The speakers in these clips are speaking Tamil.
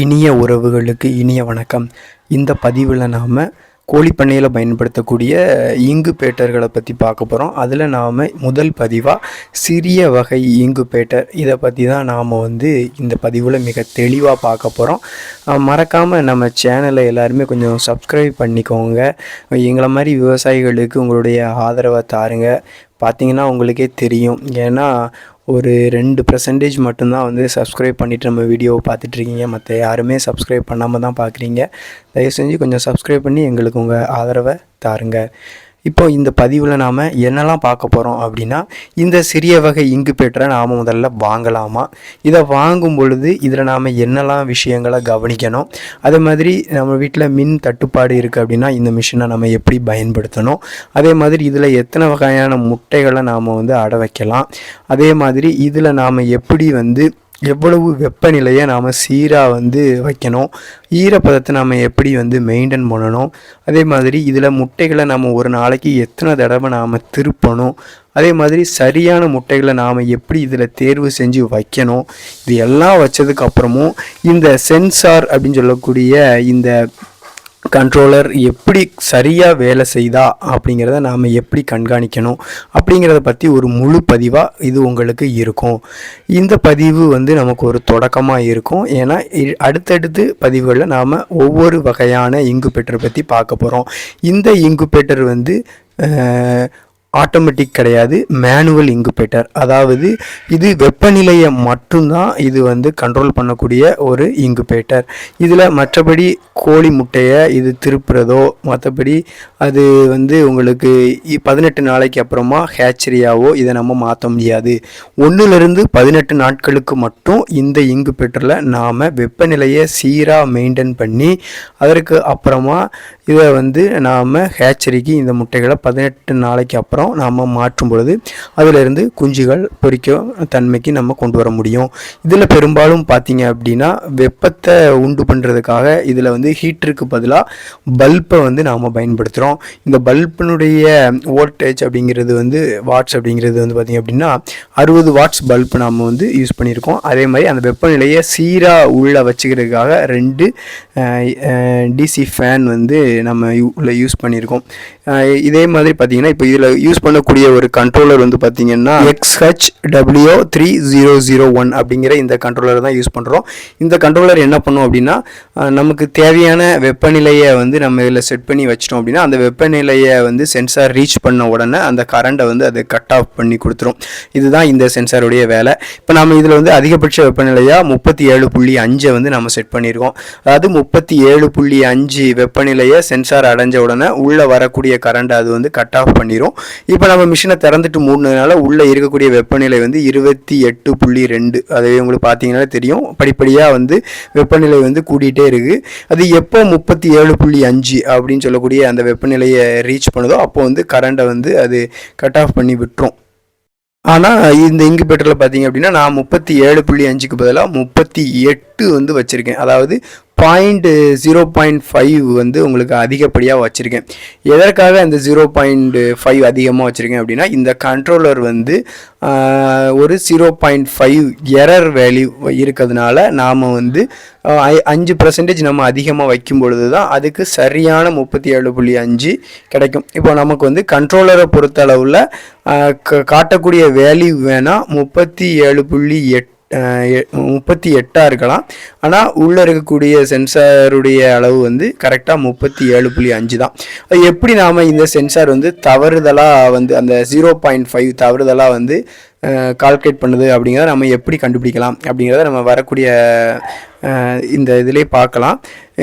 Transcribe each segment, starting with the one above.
இனிய உறவுகளுக்கு இனிய வணக்கம். இந்த பதிவில் நாம் கோழிப்பண்ணையில் பயன்படுத்தக்கூடிய இங்கு பேட்டர்களை பற்றி பார்க்க போகிறோம் அதில் நாம் முதல் பதிவாக சிறிய வகை இங்கு பேட்டர். இதை பற்றி தான் நாம் வந்து இந்த பதிவில் மிக தெளிவாக பார்க்க போகிறோம் மறக்காமல் நம்ம சேனலை எல்லாருமே கொஞ்சம் சப்ஸ்கிரைப் பண்ணிக்கோங்க. எங்களை மாதிரி விவசாயிகளுக்கு உங்களுடைய ஆதரவை தாருங்க. பார்த்தீங்கன்னா உங்களுக்கே தெரியும். ஏன்னா ஒரு ரெண்டு பர்சன்டேஜ் மட்டும்தான் வந்து சப்ஸ்கிரைப் பண்ணிவிட்டு நம்ம வீடியோவை பார்த்துட்ருக்கீங்க மற்ற யாருமே சப்ஸ்கிரைப் பண்ணாமல் தான் பார்க்குறீங்க. தயவு செஞ்சு கொஞ்சம் சப்ஸ்கிரைப் பண்ணி எங்களுக்கு உங்கள் ஆதரவை தாருங்க. இப்போ இந்த பதிவில் நாம் என்னெல்லாம் பார்க்க போகிறோம் அப்படின்னா இந்த சிறிய வகை இங்கு பெற்ற நாம் முதல்ல வாங்கலாமா? இதை வாங்கும் பொழுது இதில் நாம் என்னெல்லாம் விஷயங்களை கவனிக்கணும்? அதே மாதிரி நம்ம வீட்டில் மின் தட்டுப்பாடு இருக்குது அப்படின்னா இந்த மிஷினை நம்ம எப்படி பயன்படுத்தணும்? அதே மாதிரி இதில் எத்தனை வகையான முட்டைகளை நாம் வந்து அட வைக்கலாம்? அதே மாதிரி இதில் நாம் எப்படி வந்து எவ்வளவு வெப்பநிலையை நாம் சீராக வந்து வைக்கணும்? ஈரப்பதத்தை நாம் எப்படி வந்து மெயின்டைன் பண்ணணும்? அதே மாதிரி இதில் முட்டைகளை நம்ம ஒரு நாளைக்கு எத்தனை தடவை நாம் திருப்பணும்? அதே மாதிரி சரியான முட்டைகளை நாம் எப்படி இதில் தேர்வு செஞ்சு வைக்கணும்? இது எல்லாம் வச்சதுக்கு அப்புறமும் இந்த சென்சார் அப்படின்னு சொல்லக்கூடிய இந்த கண்ட்ரோலர் எப்படி சரியாக வேலை செய்தா அப்படிங்கிறத நாம் எப்படி கண்காணிக்கணும் அப்படிங்கிறத பற்றி ஒரு முழு பதிவாக இது உங்களுக்கு இருக்கும். இந்த பதிவு வந்து நமக்கு ஒரு தொடக்கமாக இருக்கும். ஏன்னா இ- அடுத்தடுத்து பதிவுகளில் நாம் ஒவ்வொரு வகையான இங்குபெட்டர் பற்றி பார்க்க போகிறோம் இந்த இங்குபெட்டர் வந்து ஆட்டோமேட்டிக் கிடையாது. மேனுவல் இங்குபேட்டர் அதாவது இது வெப்பநிலையை மட்டும்தான் இது வந்து கண்ட்ரோல் பண்ணக்கூடிய ஒரு இங்குபேட்டர் இதில் மற்றபடி கோழி முட்டையை இது திருப்புறதோ மற்றபடி அது வந்து உங்களுக்கு இ- பதினெட்டு நாளைக்கு அப்புறமா ஹேச்சரியாவோ இதை நம்ம மாற்ற முடியாது. ஒன்றுலேருந்து பதினெட்டு நாட்களுக்கு மட்டும் இந்த இங்குபேட்டரில் நாம் வெப்பநிலையை சீராக மெயின்டைன் பண்ணி அதற்கு அப்புறமா இதை வந்து நாம் ஹேச்சரிக்கு இந்த முட்டைகளை பதினெட்டு நாளைக்கு அப்புறம் நாம் மாற்றும் பொழுது அதிலிருந்து குஞ்சுகள் பொரிக்கும் தன்மைக்கு நம்ம கொண்டு வர முடியும். இதில் பெரும்பாலும் பார்த்தீங்க அப்படின்னா வெப்பத்தை உண்டு பண்ணுறதுக்காக இதில் வந்து ஹீட்டருக்கு பதிலாக பல்பை வந்து நாம் பயன்படுத்துகிறோம். இந்த பல்பினுடைய வோல்டேஜ் அப்படிங்கிறது வந்து வாட்ஸ் அப்படிங்கிறது வந்து பார்த்திங்க அப்படின்னா அறுபது வாட்ஸ் பல்ப் நாம் வந்து யூஸ் பண்ணியிருக்கோம். அதே மாதிரி அந்த வெப்பநிலையை சீராக உள்ளே வச்சுக்கிறதுக்காக ரெண்டு டிசி ஃபேன் வந்து நம்ம யூ- உள்ள யூஸ் பண்ணியிருக்கோம். இதே மாதிரி பார்த்தீங்கன்னா இப்போ இதில் யூஸ் பண்ணக்கூடிய ஒரு கண்ட்ரோலர் வந்து பார்த்தீங்கன்னா X H W three zero zero one அப்படிங்கிற இந்த கண்ட்ரோலர் தான் யூஸ் பண்ணுறோம் இந்த கண்ட்ரோலர் என்ன பண்ணும் அப்படின்னா நமக்கு தேவையான வெப்பநிலையை வந்து நம்ம இதில் செட் பண்ணி வச்சிட்டோம் அப்படின்னா அந்த வெப்பநிலையை வந்து சென்சார் ரீச் பண்ண உடனே அந்த கரண்ட்டை வந்து அது கட் ஆஃப் பண்ணி கொடுத்துரும். இதுதான் இந்த சென்சாருடைய வேலை. இப்போ நம்ம இதில் வந்து அதிகபட்ச வெப்பநிலையாக முப்பத்தி ஏழு புள்ளி அஞ்சை வந்து நம்ம செட் பண்ணியிருக்கோம். அதாவது முப்பத்தி ஏழு புள்ளி அஞ்சு வெப்பநிலையை சென்சார் அடைஞ்ச உடனே உள்ளே வரக்கூடிய கரண்ட் அது வந்து கட் ஆஃப் பண்ணிடும் இப்போ நம்ம மிஷினை திறந்துட்டு மூடினதுனால உள்ளே இருக்கக்கூடிய வெப்பநிலை வந்து இருபத்தி எட்டு புள்ளி ரெண்டு. அதே உங்களுக்கு பார்த்தீங்கன்னா தெரியும். படிப்படியாக வந்து வெப்பநிலை வந்து கூட்டிகிட்டே இருக்குது அது எப்போ முப்பத்தி ஏழு புள்ளி அஞ்சு அப்படின்னு சொல்லக்கூடிய அந்த வெப்பநிலையை ரீச் பண்ணுதோ அப்போ வந்து கரண்ட்டை வந்து அது கட் ஆஃப் பண்ணி விட்டுரும். ஆனால் இந்த இங்குபேட்டரில் பார்த்தீங்க அப்படின்னா நான் முப்பத்தி ஏழு புள்ளி அஞ்சுக்கு பதிலாக முப்பத்தி எட்டு வந்து வச்சுருக்கேன். அதாவது பாயிண்ட் ஜீரோ பாயிண்ட் ஃபைவ் வந்து உங்களுக்கு அதிகப்படியாக வச்சுருக்கேன். எதற்காக அந்த ஜீரோ பாயிண்ட் ஃபைவ் அதிகமாக வச்சுருக்கேன் அப்படின்னா இந்த கண்ட்ரோலர் வந்து ஒரு zero point five error value இருக்கிறதுனால நாம் வந்து ஐ- அஞ்சு பர்சன்டேஜ் நம்ம அதிகமாக வைக்கும் பொழுது தான் அதுக்கு சரியான முப்பத்தி ஏழு புள்ளி அஞ்சு கிடைக்கும். இப்போ நமக்கு வந்து கண்ட்ரோலரை பொறுத்தளவில் அளவில் க- காட்டக்கூடிய வேல்யூ வேணால் முப்பத்தி ஏழு புள்ளி எட் முப்பத்தி எட்டாக இருக்கலாம். ஆனால் உள்ளே இருக்கக்கூடிய சென்சாருடைய அளவு வந்து கரெக்டாக முப்பத்தி ஏழு புள்ளி அஞ்சு தான். எப்படி நாம் இந்த சென்சார் வந்து தவறுதலாக வந்து அந்த ஜீரோ பாயிண்ட் ஃபைவ் தவறுதலாக வந்து கால்குலேட் பண்ணுது அப்படிங்கிறத நம்ம எப்படி கண்டுபிடிக்கலாம் அப்படிங்கிறத நம்ம வரக்கூடிய இந்த இதிலே பார்க்கலாம்.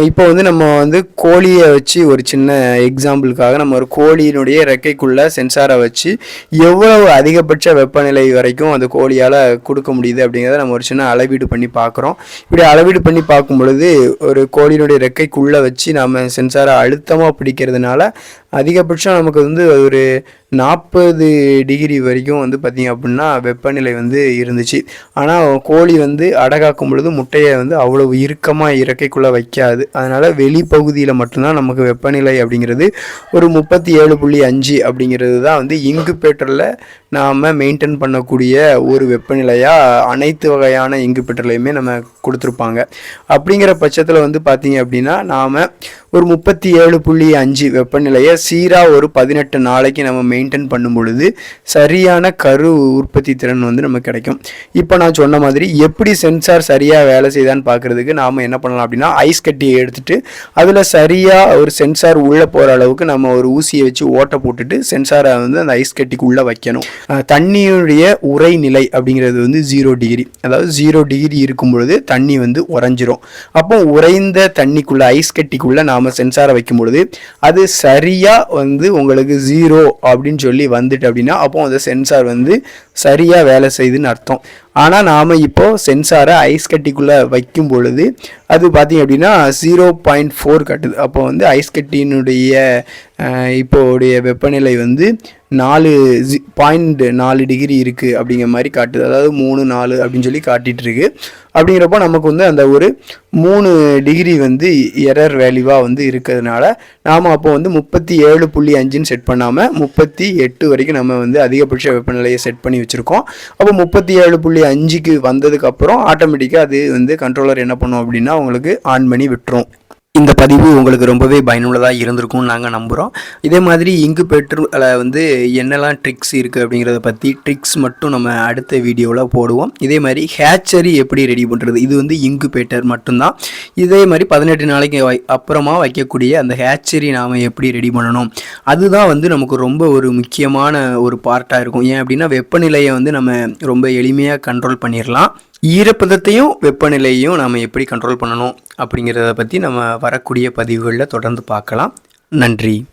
இப்போ வந்து நம்ம வந்து கோழியை வச்சு ஒரு சின்ன எக்ஸாம்பிளுக்காக நம்ம ஒரு கோழியினுடைய ரெக்கைக்குள்ள சென்சாரை வச்சு எவ்வளவு அதிகபட்ச வெப்பநிலை வரைக்கும் அந்த கோழியால் கொடுக்க முடியுது அப்படிங்கிறத நம்ம ஒரு சின்ன அளவீடு பண்ணி பார்க்குறோம். இப்படி அளவீடு பண்ணி பார்க்கும் பொழுது ஒரு கோழியினுடைய ரெக்கைக்குள்ளே வச்சு நம்ம சென்சாரை அழுத்தமாக பிடிக்கிறதுனால அதிகபட்சம் நமக்கு வந்து ஒரு நாற்பது டிகிரி வரைக்கும் வந்து பார்த்திங்க அப்படின்னா வெப்பநிலை வந்து இருந்துச்சு. ஆனால் கோழி வந்து அடகாக்கும் பொழுது முட்டையை வந்து அவ்வளோ இறுக்கமாக இறக்கைக்குள்ளே வைக்காது. அதனால் வெளிப்பகுதியில் மட்டும்தான் நமக்கு வெப்பநிலை அப்படிங்கிறது ஒரு முப்பத்தி ஏழு புள்ளி அஞ்சு அப்படிங்கிறது தான் வந்து இங்குபேட்டரில் நாம் மெயின்டைன் பண்ணக்கூடிய ஒரு வெப்பநிலையாக அனைத்து வகையான இங்குபேட்டர்லையுமே நம்ம கொடுத்துருப்பாங்க. அப்படிங்கிற பட்சத்தில் வந்து பார்த்திங்க அப்படின்னா நாம் ஒரு முப்பத்தி ஏழு புள்ளி அஞ்சு வெப்பநிலையை சீராக ஒரு பதினெட்டு நாளைக்கு நம்ம மெயின்டைன் பண்ணும் பொழுது சரியான கரு உற்பத்தி திறன் வந்து நமக்கு கிடைக்கும். இப்போ நான் சொன்ன மாதிரி எப்படி சென்சார் சரியாக வேலை செய்தான்னு பார்க்குறதுக்கு நாம் என்ன பண்ணலாம் அப்படின்னா ஐஸ் கட்டியை எடுத்துகிட்டு அதில் சரியாக ஒரு சென்சார் உள்ளே போகிற அளவுக்கு நம்ம ஒரு ஊசியை வச்சு ஓட்டை போட்டுட்டு சென்சாரை வந்து அந்த ஐஸ் கட்டிக்குள்ளே வைக்கணும். அஹ் தண்ணியுடைய உறைநிலை அப்படிங்கிறது வந்து ஜீரோ டிகிரி அதாவது ஜீரோ டிகிரி இருக்கும் பொழுது தண்ணி வந்து உறைஞ்சிரும். அப்போ உறைந்த தண்ணிக்குள்ளே ஐஸ் கட்டிக்குள்ளே நாம் சென்சாரை வைக்கும் பொழுது அது சரியாக வந்து உங்களுக்கு ஜீரோ அப்படின்னு சொல்லி வந்துட்டு அப்படின்னா அப்போ அந்த சென்சார் வந்து சரியாக வேலை செய்யுதுன்னு அர்த்தம். ஆனால் நாம் இப்போது சென்சாரை ஐஸ் கட்டிக்குள்ளே வைக்கும் பொழுது அது பார்த்திங்க அப்படின்னா ஜீரோ பாயிண்ட் ஃபோர் கட்டுது. அப்போ வந்து ஐஸ் கட்டியினுடைய இப்போடைய வெப்பநிலை வந்து நாலு பாயிண்ட் நாலு டிகிரி இருக்குது அப்படிங்கிற மாதிரி காட்டுது. அதாவது மூணு நாலு அப்படின்னு சொல்லி காட்டிகிட்ருக்கு அப்படிங்கிறப்போ நமக்கு வந்து அந்த ஒரு மூணு டிகிரி வந்து எரர் வேல்யூவாக வந்து இருக்கிறதுனால நாம் அப்போ வந்து முப்பத்தி ஏழு புள்ளி அஞ்சுன்னு செட் பண்ணாமல் முப்பத்தி எட்டு வரைக்கும் நம்ம வந்து அதிகபட்ச வெப்பநிலையை செட் பண்ணி வச்சுருக்கோம். அப்போ முப்பத்தி ஏழு புள்ளி அஞ்சுக்கு வந்ததுக்கப்புறம் ஆட்டோமேட்டிக்காக அது வந்து கண்ட்ரோலர் என்ன பண்ணும் அப்படின்னா உங்களுக்கு ஆன் பண்ணி விட்டுரும். இந்த பதிவு உங்களுக்கு ரொம்பவே பயனுள்ளதாக இருந்திருக்கும்னு நாங்கள் நம்புகிறோம் இதே மாதிரி இங்கு பெட்ரோல் வந்து என்னெல்லாம் ட்ரிக்ஸ் இருக்குது அப்படிங்கிறத பற்றி ட்ரிக்ஸ் மட்டும் நம்ம அடுத்த வீடியோவில் போடுவோம். இதே மாதிரி ஹேச்சரி எப்படி ரெடி பண்ணுறது இது வந்து இங்கு பேட்டர் மட்டும்தான். இதே மாதிரி பதினெட்டு நாளைக்கு வை அப்புறமா வைக்கக்கூடிய அந்த ஹேச்சரி நாம் எப்படி ரெடி பண்ணணும்? அதுதான் வந்து நமக்கு ரொம்ப ஒரு முக்கியமான ஒரு பார்ட்டாக இருக்கும். ஏன் அப்படின்னா வெப்பநிலையை வந்து நம்ம ரொம்ப எளிமையாக கண்ட்ரோல் பண்ணிடலாம் ஈரப்பதத்தையும் வெப்பநிலையையும் நாம் எப்படி கண்ட்ரோல் பண்ணணும் அப்படிங்கிறத பற்றி நம்ம வரக்கூடிய பதிவுகளில் தொடர்ந்து பார்க்கலாம். நன்றி.